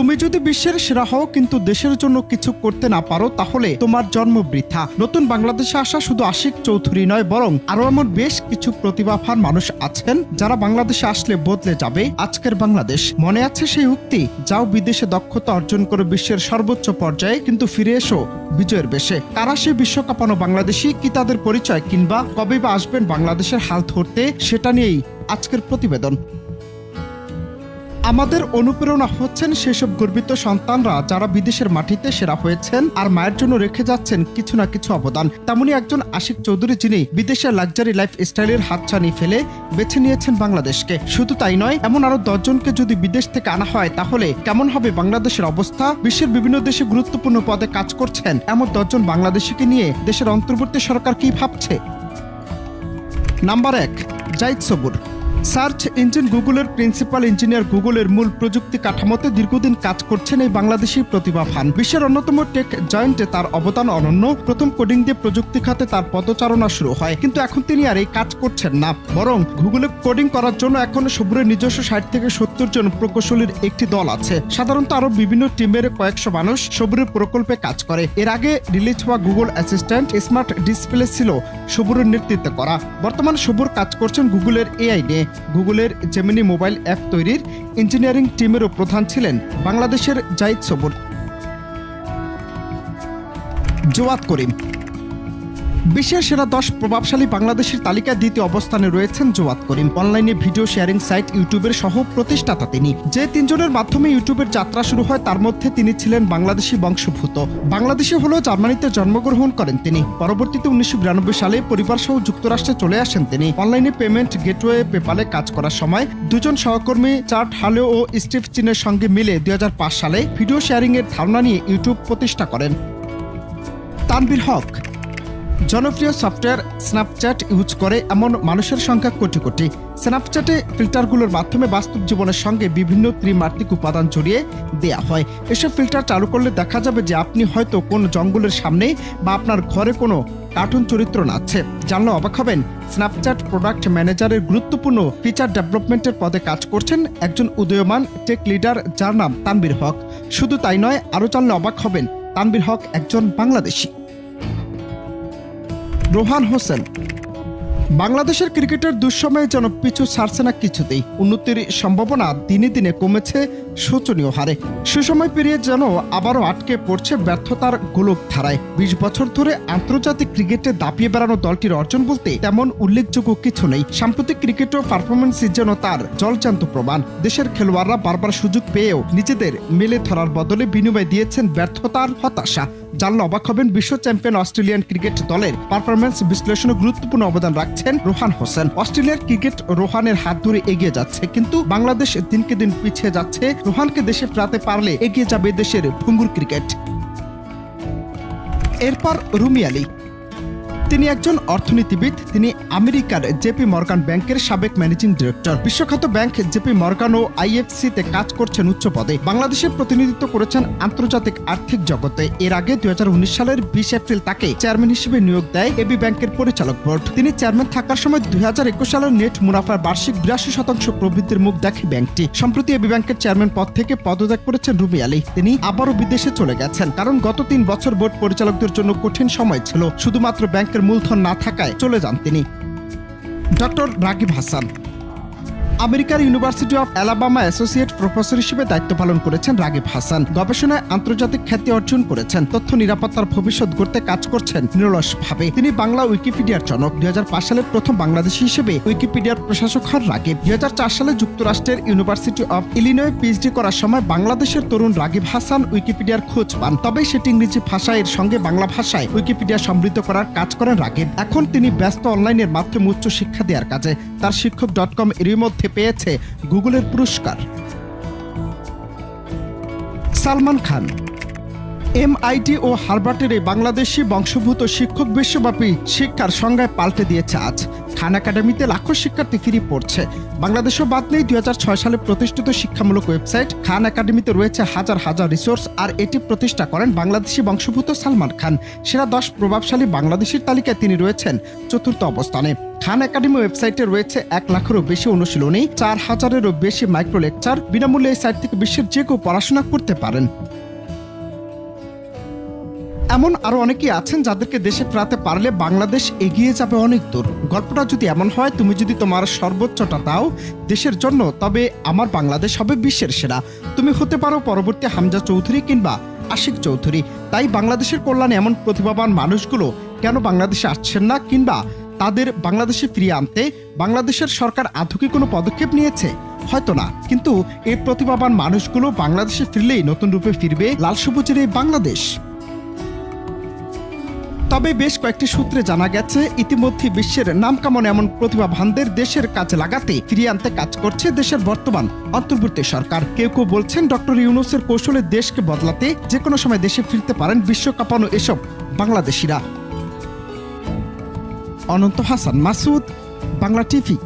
তুমি যদি বিশ্বের সেরা হও, কিন্তু দেশের জন্য কিছু করতে না পারো, তাহলে তোমার জন্ম বৃথা। নতুন বাংলাদেশে আসা শুধু আশিক চৌধুরী নয়, বরং আরও এমন বেশ কিছু প্রতিভাবান মানুষ আছেন, যারা বাংলাদেশে আসলে বদলে যাবে। আজকের বাংলাদেশ, মনে আছে সেই উক্তি? যাও বিদেশে দক্ষতা অর্জন করে বিশ্বের সর্বোচ্চ পর্যায়ে, কিন্তু ফিরে এসো বিজয়ের বেশে। কারা সে বিশ্বকাপানো বাংলাদেশি, কি তাদের পরিচয়, কিংবা কবে বা আসবেন বাংলাদেশের হাল ধরতে, সেটা নিয়েই আজকের প্রতিবেদন। আমাদের অনুপ্রেরণা হচ্ছেন সেসব গর্বিত সন্তানরা যারা বিদেশের মাটিতে সেরা হয়েছেন আর মায়ের জন্য রেখে যাচ্ছেন কিছু না কিছু অবদান। তেমনই একজন আশিক চৌধুরী যিনি বিদেশের লাক্সারি লাইফ স্টাইলের হাতছানি ফেলে বেছে নিয়েছেন বাংলাদেশকে। শুধু তাই নয়, এমন আরও দশজনকে যদি বিদেশ থেকে আনা হয়, তাহলে কেমন হবে বাংলাদেশের অবস্থা? বিশ্বের বিভিন্ন দেশে গুরুত্বপূর্ণ পদে কাজ করছেন এমন দশজন বাংলাদেশিকে নিয়ে দেশের অন্তর্বর্তী সরকার কি ভাবছে? নাম্বার এক জাইদ সবুর। সার্চ ইঞ্জিন গুগলের প্রিন্সিপাল ইঞ্জিনিয়ার গুগলের মূল প্রযুক্তি কাঠামোতে দীর্ঘদিন কাজ করছেন এই বাংলাদেশি প্রতিভাবান বিশ্বের অন্যতম টেক জয়েন্টে তার অবদান অনন্য। প্রথম কোডিং দিয়ে প্রযুক্তি খাতে তার পদচারণা শুরু হয়। কিন্তু এখন তিনি আর এই কাজ করছেন না। বরং গুগলে কোডিং করার জন্য এখন সবুরের নিজস্ব ষাট থেকে সত্তর জন প্রকৌশলীর একটি দল আছে। সাধারণত আরও বিভিন্ন টিমের কয়েকশো মানুষ সবুরের প্রকল্পে কাজ করে। এর আগে রিলিজ হওয়া গুগল অ্যাসিস্ট্যান্ট স্মার্ট ডিসপ্লে ছিল সবুরের নেতৃত্বে করা। বর্তমান সবুর কাজ করছেন গুগলের এআই নিয়ে। গুগলের জেমিনি মোবাইল অ্যাপ তৈরির ইঞ্জিনিয়ারিং টিমেরও প্রধান ছিলেন বাংলাদেশের জাইদ সবুর। জোয়াত করিম। বিশ্বের সেরা দশ প্রভাবশালী বাংলাদেশের তালিকায় দ্বিতীয় অবস্থানে রয়েছেন জোয়াদ করিম। অনলাইনে ভিডিও শেয়ারিং সাইট ইউটিউবের সহ প্রতিষ্ঠাতা তিনি। যে তিনজনের মাধ্যমে ইউটিউবের যাত্রা শুরু হয়, তার মধ্যে তিনি ছিলেন বাংলাদেশি বংশভূত বাংলাদেশি হলেও জার্মানিতে জন্মগ্রহণ করেন তিনি। পরবর্তীতে উনিশশো বিরানব্বই সালে পরিবার সহ যুক্তরাষ্ট্রে চলে আসেন তিনি। অনলাইনে পেমেন্ট গেটওয়ে, পেপালে কাজ করার সময় দুজন সহকর্মী চার্ট হালে ও স্টিভ চিনের সঙ্গে মিলে দুই হাজার পাঁচ সালে ভিডিও শেয়ারিং এর ধারণা নিয়ে ইউটিউব প্রতিষ্ঠা করেন। তানবির হক জনপ্রিয় সফটওয়্যার স্ন্যাপচ্যাট ইউজ করে এমন মানুষের সংখ্যা কোটি কোটি। স্ন্যাপচ্যাটে ফিল্টারগুলোর মাধ্যমে বাস্তব জীবনের সঙ্গে বিভিন্ন ত্রিমাত্রিক উপাদান জড়িয়ে দেয়া হয়। এসব ফিল্টার চালু করলে দেখা যাবে যে আপনি হয়তো কোন জঙ্গলের সামনে বা আপনার ঘরে কোনো কার্টুন চরিত্র নাচছে। জানলে অবাক হবেন স্ন্যাপচ্যাট প্রোডাক্ট ম্যানেজারের গুরুত্বপূর্ণ ফিচার ডেভেলপমেন্টের পদে কাজ করছেন একজন উদয়মান টেক লিডার যার নাম তানবির হক। শুধু তাই নয়, আরও জানলে অবাক হবেন তানবির হক একজন বাংলাদেশি। রোহান হোসেন। বাংলাদেশের ক্রিকেটের দুঃসময়ে যেন পিছু ছাড়ছে না কিছুতেই। উন্নতির সম্ভাবনা দিনে দিনে কমেছে শোচনীয় হারে। সুসময় পেরিয়ে যেন আবারও আটকে পড়ছে ব্যর্থতার গোলক ধারায়। বিশ বছর ধরে আন্তর্জাতিক ক্রিকেটে দাপিয়ে বেড়ানো দলটির অর্জন বলতে তেমন উল্লেখযোগ্য কিছু নেই। সাম্প্রতিক ক্রিকেট ও পারফরমেন্সই যেন তার জলজান্ত প্রমাণ। দেশের খেলোয়াড়রা বারবার সুযোগ পেয়েও নিজেদের মেলে ধরার বদলে বিনিময় দিয়েছেন ব্যর্থতার হতাশা। জানলে অবাক হবেন বিশ্ব চ্যাম্পিয়ন অস্ট্রেলিয়ান ক্রিকেট দলের পারফরমেন্স বিশ্লেষণে গুরুত্বপূর্ণ অবদান রাখছেন রোহান হোসেন। অস্ট্রেলিয়ার ক্রিকেট রোহানের হাত ধরে এগিয়ে যাচ্ছে, কিন্তু বাংলাদেশ দিনকে দিন পিছিয়ে যাচ্ছে। রোহানকে দেশে ফেরাতে পারলে এগিয়ে যাবে দেশের ভঙ্গুর ক্রিকেট। এরপর রুমিয়ালি তিনি একজন অর্থনীতিবিদ, তিনি আমেরিকার জেপি মর্গান ব্যাংকের সাবেক ম্যানেজিং ডিরেক্টর। বিশ্বখ্যাত ব্যাংক জেপি মর্গান ও আইএফসি তে কাজ করছেন উচ্চ পদে। বাংলাদেশের প্রতিনিধিত্ব করেছেন আন্তর্জাতিক আর্থিক জগতে। এর আগে দুই সালের বিশ এপ্রিল তাকে চেয়ারম্যান হিসেবে নিয়োগ দেয় এবি ব্যাংকের পরিচালক বোর্ড। তিনি চেয়ারম্যান থাকার সময় দুই হাজার একুশ সালের নেট মুনাফার বার্ষিক বিরাশি শতাংশ প্রবৃদ্ধির মুখ দেখে ব্যাংকটি। সম্প্রতি এবি ব্যাংকের চেয়ারম্যান পদ থেকে পদত্যাগ করেছেন রুমি আলী। তিনি আবারও বিদেশে চলে গেছেন, কারণ গত তিন বছর বোর্ড পরিচালকদের জন্য কঠিন সময় ছিল। শুধুমাত্র ব্যাংকের মূলধন না থাকায় চলে যান তিনি। ডক্টর রাকিব হাসান। আমেরিকার university of Alabama associate professor হিসেবে দায়িত্ব পালন করেছেন রাগিব হাসান। গবেষণায় আন্তর্জাতিক খ্যাতি অর্জন করেছেন। তথ্য নিরাপত্তার ভবিষ্যৎ গড়তে কাজ করছেন নিরলস ভাবে তিনি বাংলা উইকিপিডিয়ার জনক। দুই সালে প্রথম বাংলাদেশি হিসেবে উইকিপিডিয়ার প্রশাসক হন রাগিব। দুই হাজার চার সালে যুক্তরাষ্ট্রের ইউনিভার্সিটি অফ ইলিনয় পিএইচডি করার সময় বাংলাদেশের তরুণ রাগিব হাসান উইকিপিডিয়ার খোঁজ পান। তবে সেটি ইংরেজি ভাষায় এর সঙ্গে বাংলা ভাষায় উইকিপিডিয়া সমৃদ্ধ করার কাজ করেন রাগিব। এখন তিনি ব্যস্ত অনলাইনের মাধ্যমে উচ্চ শিক্ষা দেওয়ার কাজে। তার শিক্ষক ডট কম এরই মধ্যে পেয়েছে গুগলের পুরস্কার। সালমান খান, এমআইটি ও হার্বার্টের এই বাংলাদেশি বংশভূত শিক্ষক বিশ্বব্যাপী শিক্ষার সংজ্ঞায় পাল্টে দিয়েছে আজ। খান একাডেমিতে লাখো শিক্ষার্থী ফিরে পড়ছে। বাংলাদেশও বাদ নেই দু হাজার ছয় সালে প্রতিষ্ঠিত শিক্ষামূলক ওয়েবসাইট। খান একাডেমিতে রয়েছে হাজার হাজার রিসোর্স, আর এটি প্রতিষ্ঠা করেন বাংলাদেশি বংশভূত সালমান খান। সেরা দশ প্রভাবশালী বাংলাদেশের তালিকায় তিনি রয়েছেন চতুর্থ অবস্থানে। খান একাডেমি ওয়েবসাইটে রয়েছে এক লাখেরও বেশি অনুশীলনী, চার হাজারেরও বেশি মাইক্রো লেকচার বিনামূল্যে এই সাইট থেকে বিশ্বের যে কেউ পড়াশোনা করতে পারেন। এমন আরও অনেকেই আছেন যাদেরকে দেশে ফেরাতে পারলে বাংলাদেশ এগিয়ে যাবে অনেক দূর। গল্পটা যদি এমন হয়, তুমি যদি তোমার সর্বোচ্চটা দাও দেশের জন্য, তবে আমার বাংলাদেশ হবে বিশ্বের সেরা। তুমি হতে পারো পরবর্তী হামজা চৌধুরী কিংবা আশিক চৌধুরী। তাই বাংলাদেশের কল্যাণে এমন প্রতিভাবান মানুষগুলো কেন বাংলাদেশে আসছেন না কিংবা তাদের বাংলাদেশে ফিরিয়ে আনতে বাংলাদেশের সরকার আদৌ কি কোনো পদক্ষেপ নিয়েছে? হয়তো না। কিন্তু এই প্রতিভাবান মানুষগুলো বাংলাদেশে ফিরলেই নতুন রূপে ফিরবে লাল সবুজের এই বাংলাদেশ। তবে বেশ কয়েকটি সূত্রে জানা গেছে, ইতিমধ্যে বিশ্বের নাম নামকামন এমন প্রতিভাবানদের দেশের কাজে লাগাতে ফিরিয়ে আনতে কাজ করছে দেশের বর্তমান অন্তর্বর্তী সরকার। কেউ কেউ বলছেন, ডক্টর ইউনুসের কৌশলে দেশকে বদলাতে যে কোনো সময় দেশে ফিরতে পারেন বিশ্বকাপানো এসব বাংলাদেশিরা। অনন্ত হাসান মাসুদ, বাংলা টিভি।